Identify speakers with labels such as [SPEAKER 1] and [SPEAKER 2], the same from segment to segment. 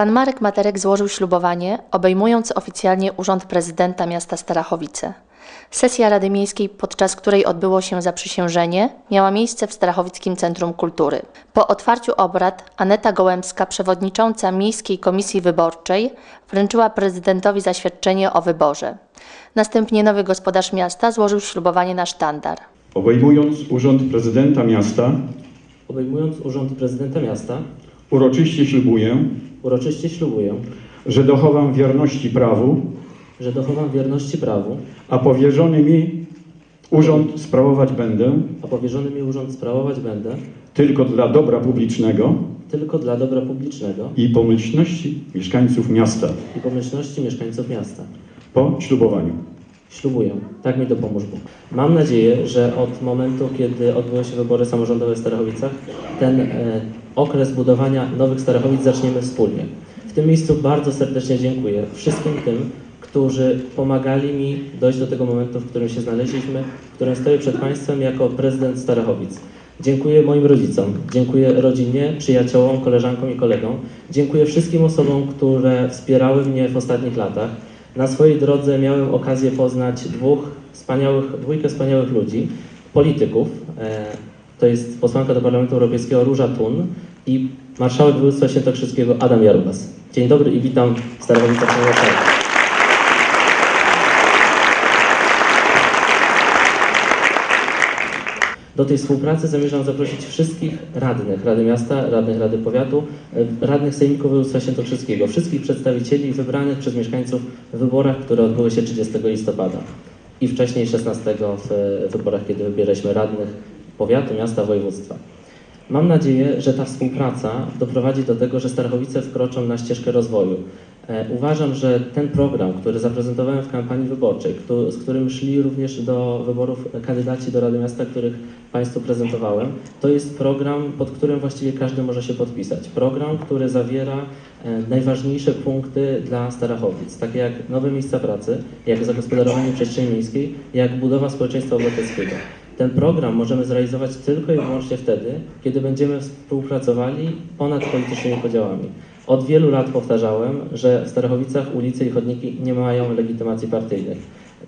[SPEAKER 1] Pan Marek Materek złożył ślubowanie, obejmując oficjalnie urząd prezydenta miasta Starachowice. Sesja Rady Miejskiej, podczas której odbyło się zaprzysiężenie, miała miejsce w Starachowickim Centrum Kultury. Po otwarciu obrad Aneta Gołębska, przewodnicząca Miejskiej Komisji Wyborczej, wręczyła prezydentowi zaświadczenie o wyborze. Następnie nowy gospodarz miasta złożył ślubowanie na sztandar.
[SPEAKER 2] Obejmując urząd prezydenta miasta,
[SPEAKER 3] Obejmując urząd prezydenta miasta,
[SPEAKER 2] uroczyście ślubuję,
[SPEAKER 3] uroczyście ślubuję,
[SPEAKER 2] że dochowam wierności prawu,
[SPEAKER 3] że dochowam wierności prawu,
[SPEAKER 2] a powierzony mi urząd sprawować będę
[SPEAKER 3] a powierzony mi urząd sprawować będę
[SPEAKER 2] tylko dla dobra publicznego
[SPEAKER 3] tylko dla dobra publicznego
[SPEAKER 2] i pomyślności mieszkańców miasta.
[SPEAKER 3] i pomyślności mieszkańców miasta.
[SPEAKER 2] Po ślubowaniu.
[SPEAKER 3] Ślubuję, tak mi dopomóż Bóg. Mam nadzieję, że od momentu, kiedy odbyły się wybory samorządowe w Starachowicach, ten e, okres budowania nowych Starachowic zaczniemy wspólnie. W tym miejscu bardzo serdecznie dziękuję wszystkim tym, którzy pomagali mi dojść do tego momentu, w którym się znaleźliśmy, w którym stoję przed Państwem jako prezydent Starachowic. Dziękuję moim rodzicom, dziękuję rodzinie, przyjaciołom, koleżankom i kolegom. Dziękuję wszystkim osobom, które wspierały mnie w ostatnich latach. Na swojej drodze miałem okazję poznać dwóch wspaniałych, dwójkę wspaniałych ludzi, polityków. E, to jest posłanka do Parlamentu Europejskiego Róża Tun i marszałek województwa świętokrzyskiego Adam Jarubas. Dzień dobry i witam w Starowicach na Marszałku. Do tej współpracy zamierzam zaprosić wszystkich radnych Rady Miasta, radnych Rady Powiatu, e, radnych Sejmików Województwa Świętokrzyskiego, wszystkich przedstawicieli wybranych przez mieszkańców w wyborach, które odbyły się 30 listopada i wcześniej 16 w e, wyborach, kiedy wybieraliśmy radnych powiatu, miasta, województwa. Mam nadzieję, że ta współpraca doprowadzi do tego, że Starachowice wkroczą na ścieżkę rozwoju. E, Uważam, że ten program, który zaprezentowałem w kampanii wyborczej, z którym szli również do wyborów kandydaci do Rady Miasta, których Państwu prezentowałem, to jest program, pod którym właściwie każdy może się podpisać. Program, który zawiera e, najważniejsze punkty dla Starachowic, takie jak nowe miejsca pracy, jak zagospodarowanie przestrzeni miejskiej, jak budowa społeczeństwa obywatelskiego. Ten program możemy zrealizować tylko i wyłącznie wtedy, kiedy będziemy współpracowali ponad politycznymi podziałami. Od wielu lat powtarzałem, że w Starachowicach ulice i chodniki nie mają legitymacji partyjnych.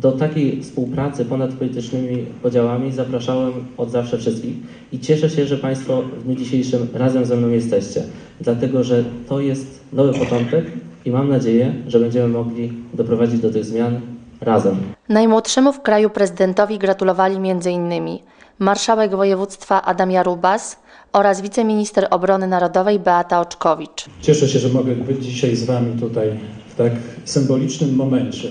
[SPEAKER 3] Do takiej współpracy ponad politycznymi podziałami zapraszałem od zawsze wszystkich i cieszę się, że Państwo w dniu dzisiejszym razem ze mną jesteście, dlatego że to jest nowy początek i mam nadzieję, że będziemy mogli doprowadzić do tych zmian razem.
[SPEAKER 1] Najmłodszemu w kraju prezydentowi gratulowali m.in. marszałek województwa Adam Jarubas oraz wiceminister obrony narodowej Beata Oczkowicz.
[SPEAKER 4] Cieszę się, że mogę być dzisiaj z Wami tutaj w tak symbolicznym momencie.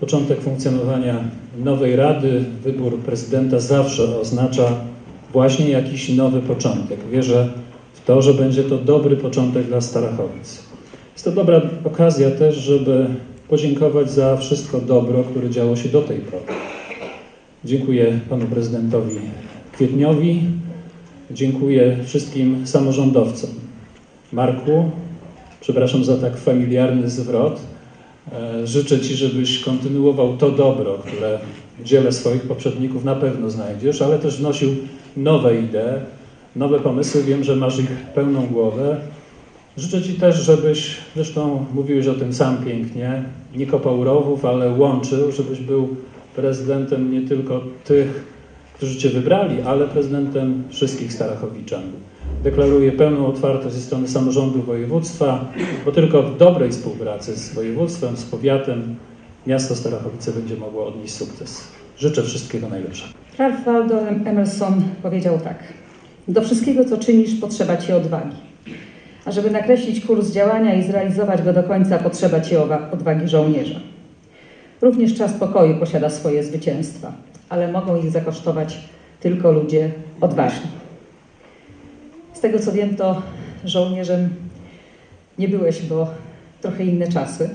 [SPEAKER 4] Początek funkcjonowania nowej Rady, wybór prezydenta zawsze oznacza właśnie jakiś nowy początek. Wierzę w to, że będzie to dobry początek dla Starachowic. Jest to dobra okazja też, żeby podziękować za wszystko dobro, które działo się do tej pory. Dziękuję panu prezydentowi Kwietniowi, dziękuję wszystkim samorządowcom. Marku, przepraszam za tak familiarny zwrot. E, Życzę Ci, żebyś kontynuował to dobro, które w dziele swoich poprzedników na pewno znajdziesz, ale też wnosił nowe idee, nowe pomysły. Wiem, że masz ich pełną głowę. Życzę Ci też, żebyś, zresztą mówiłeś o tym sam pięknie, nie kopał rowów, ale łączył, żebyś był prezydentem nie tylko tych, którzy Cię wybrali, ale prezydentem wszystkich Starachowiczan. Deklaruję pełną otwartość ze strony samorządu województwa, bo tylko w dobrej współpracy z województwem, z powiatem miasto Starachowice będzie mogło odnieść sukces. Życzę wszystkiego najlepszego.
[SPEAKER 5] Ralph Waldo Emerson powiedział tak. Do wszystkiego, co czynisz, potrzeba Ci odwagi. A żeby nakreślić kurs działania i zrealizować go do końca, potrzeba Ci odwagi żołnierza. Również czas pokoju posiada swoje zwycięstwa, ale mogą ich zakosztować tylko ludzie odważni. Z tego co wiem, to żołnierzem nie byłeś, bo trochę inne czasy,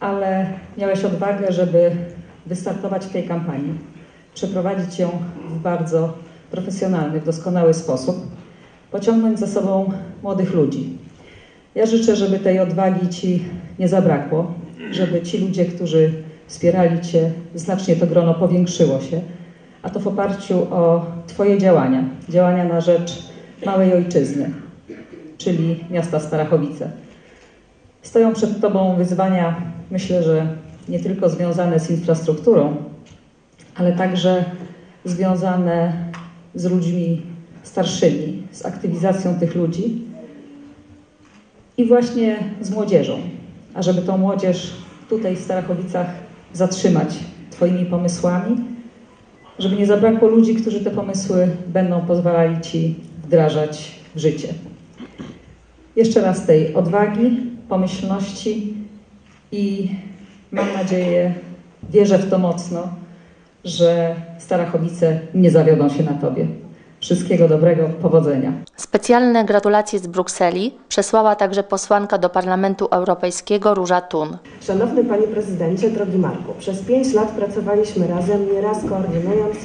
[SPEAKER 5] ale miałeś odwagę, żeby wystartować w tej kampanii, przeprowadzić ją w bardzo profesjonalny w doskonały sposób, pociągnąć za sobą młodych ludzi. Ja życzę, żeby tej odwagi Ci nie zabrakło, żeby ci ludzie, którzy wspierali Cię, znacznie to grono powiększyło się, a to w oparciu o Twoje działania, działania na rzecz małej ojczyzny, czyli miasta Starachowice. Stoją przed Tobą wyzwania, myślę, że nie tylko związane z infrastrukturą, ale także związane z ludźmi starszymi, z aktywizacją tych ludzi i właśnie z młodzieżą. A żeby tą młodzież tutaj w Starachowicach zatrzymać Twoimi pomysłami, żeby nie zabrakło ludzi, którzy te pomysły będą pozwalali Ci wdrażać w życie. Jeszcze raz tej odwagi, pomyślności i mam nadzieję, wierzę w to mocno, że Starachowice nie zawiodą się na Tobie. Wszystkiego dobrego, powodzenia.
[SPEAKER 1] Specjalne gratulacje z Brukseli przesłała także posłanka do Parlamentu Europejskiego Róża Thun.
[SPEAKER 6] Szanowny Panie Prezydencie, drogi Marku, przez pięć lat pracowaliśmy razem, nieraz koordynując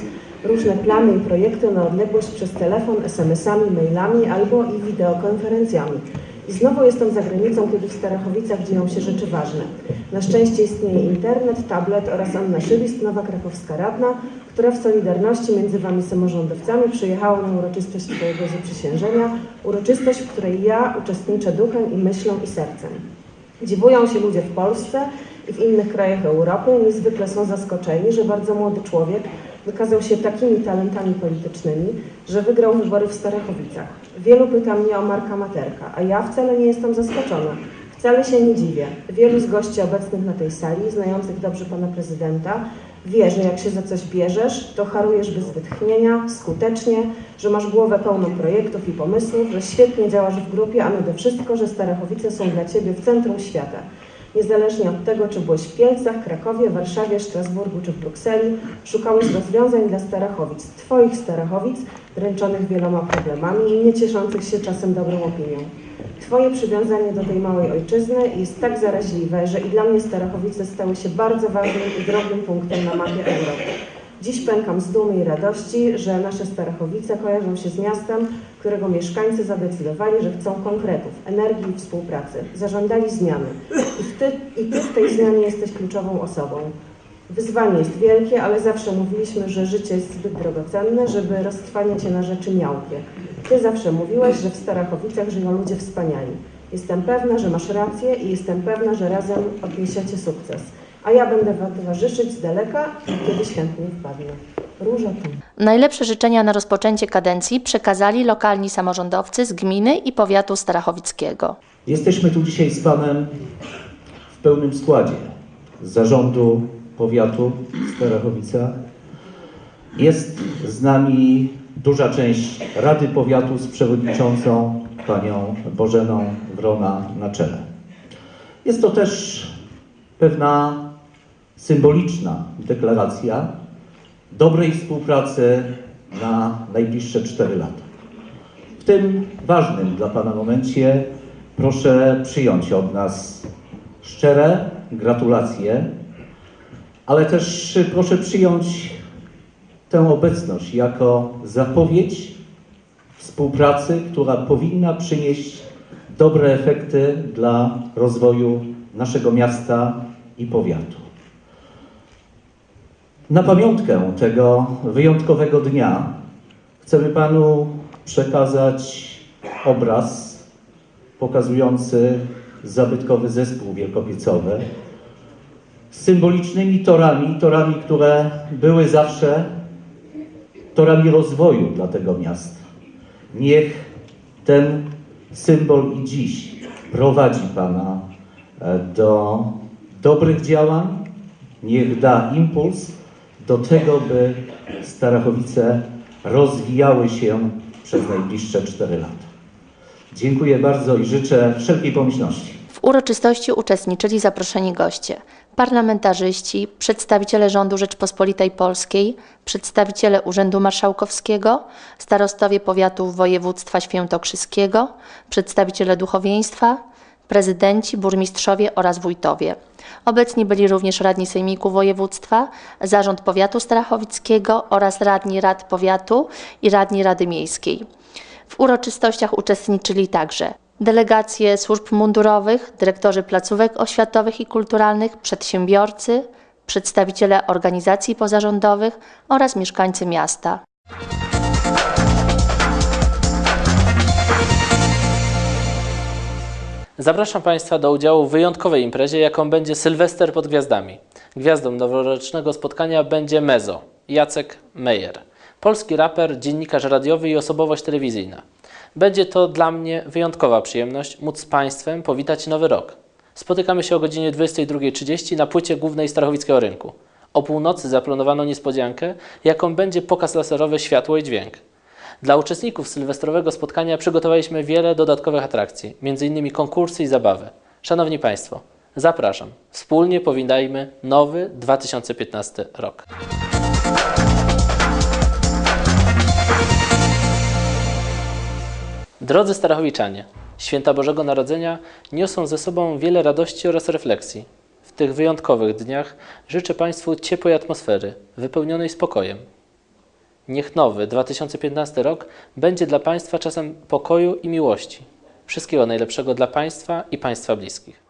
[SPEAKER 6] różne plany i projekty na odległość przez telefon, SMS-ami, mailami albo i wideokonferencjami. I znowu jestem za granicą, kiedy w Starachowicach dzieją się rzeczy ważne. Na szczęście istnieje internet, tablet oraz Anna Szywist, nowa krakowska radna, która w solidarności między Wami samorządowcami przyjechała na uroczystość Twojego zaprzysiężenia, uroczystość, w której ja uczestniczę duchem i myślą i sercem. Dziwują się ludzie w Polsce i w innych krajach Europy i niezwykle są zaskoczeni, że bardzo młody człowiek wykazał się takimi talentami politycznymi, że wygrał wybory w Starachowicach. Wielu pyta mnie o Marka Materka, a ja wcale nie jestem zaskoczona. Wcale się nie dziwię. Wielu z gości obecnych na tej sali, znających dobrze pana prezydenta, wie, że jak się za coś bierzesz, to harujesz bez wytchnienia, skutecznie, że masz głowę pełną projektów i pomysłów, że świetnie działasz w grupie, a nade wszystko, że Starachowice są dla ciebie w centrum świata. Niezależnie od tego, czy byłeś w Kielcach, Krakowie, Warszawie, Strasburgu czy Brukseli, szukałeś rozwiązań dla Starachowic, Twoich Starachowic, dręczonych wieloma problemami i nie cieszących się czasem dobrą opinią. Twoje przywiązanie do tej małej ojczyzny jest tak zaraźliwe, że i dla mnie Starachowice stały się bardzo ważnym i drogim punktem na mapie Europy. Dziś pękam z dumy i radości, że nasze Starachowice kojarzą się z miastem, którego mieszkańcy zadecydowali, że chcą konkretów, energii i współpracy. Zażądali zmiany. I, ty, I Ty w tej zmianie jesteś kluczową osobą. Wyzwanie jest wielkie, ale zawsze mówiliśmy, że życie jest zbyt drogocenne, żeby roztrwaniać je na rzeczy miałkie. Ty zawsze mówiłeś, że w Starachowicach żyją ludzie wspaniali. Jestem pewna, że masz rację i jestem pewna, że razem odniesiecie sukces. A ja będę Wam towarzyszyć z daleka i kiedyś chętnie wpadnę. Róża tu.
[SPEAKER 1] Najlepsze życzenia na rozpoczęcie kadencji przekazali lokalni samorządowcy z gminy i powiatu starachowickiego.
[SPEAKER 7] Jesteśmy tu dzisiaj z Panem pełnym składzie zarządu powiatu w Starachowicach. Jest z nami duża część Rady Powiatu z przewodniczącą panią Bożeną Wrona na czele. Jest to też pewna symboliczna deklaracja dobrej współpracy na najbliższe 4 lata. W tym ważnym dla Pana momencie proszę przyjąć od nas szczere gratulacje, ale też proszę przyjąć tę obecność jako zapowiedź współpracy, która powinna przynieść dobre efekty dla rozwoju naszego miasta i powiatu. Na pamiątkę tego wyjątkowego dnia chcemy Panu przekazać obraz pokazujący zabytkowy zespół wielkopiecowy z symbolicznymi torami, torami, które były zawsze torami rozwoju dla tego miasta. Niech ten symbol i dziś prowadzi Pana e, do dobrych działań, niech da impuls do tego, by Starachowice rozwijały się przez najbliższe 4 lata. Dziękuję bardzo i życzę wszelkiej pomyślności.
[SPEAKER 1] W uroczystości uczestniczyli zaproszeni goście, parlamentarzyści, przedstawiciele rządu Rzeczpospolitej Polskiej, przedstawiciele Urzędu Marszałkowskiego, starostowie powiatów województwa świętokrzyskiego, przedstawiciele duchowieństwa, prezydenci, burmistrzowie oraz wójtowie. Obecni byli również radni Sejmiku Województwa, Zarząd Powiatu Starachowickiego oraz radni Rad Powiatu i radni Rady Miejskiej. W uroczystościach uczestniczyli także delegacje służb mundurowych, dyrektorzy placówek oświatowych i kulturalnych, przedsiębiorcy, przedstawiciele organizacji pozarządowych oraz mieszkańcy miasta.
[SPEAKER 8] Zapraszam Państwa do udziału w wyjątkowej imprezie, jaką będzie Sylwester pod Gwiazdami. Gwiazdą noworocznego spotkania będzie Mezo, Jacek Meyer. Polski raper, dziennikarz radiowy i osobowość telewizyjna. Będzie to dla mnie wyjątkowa przyjemność móc z Państwem powitać nowy rok. Spotykamy się o godzinie 22.30 na płycie głównej Starachowickiego Rynku. O północy zaplanowano niespodziankę, jaką będzie pokaz laserowy Światło i Dźwięk. Dla uczestników sylwestrowego spotkania przygotowaliśmy wiele dodatkowych atrakcji, m.in. konkursy i zabawy. Szanowni Państwo, zapraszam. Wspólnie powinajmy nowy 2015 rok. Drodzy Starachowiczanie, święta Bożego Narodzenia niosą ze sobą wiele radości oraz refleksji. W tych wyjątkowych dniach życzę Państwu ciepłej atmosfery, wypełnionej spokojem. Niech nowy 2015 rok będzie dla Państwa czasem pokoju i miłości. Wszystkiego najlepszego dla Państwa i Państwa bliskich.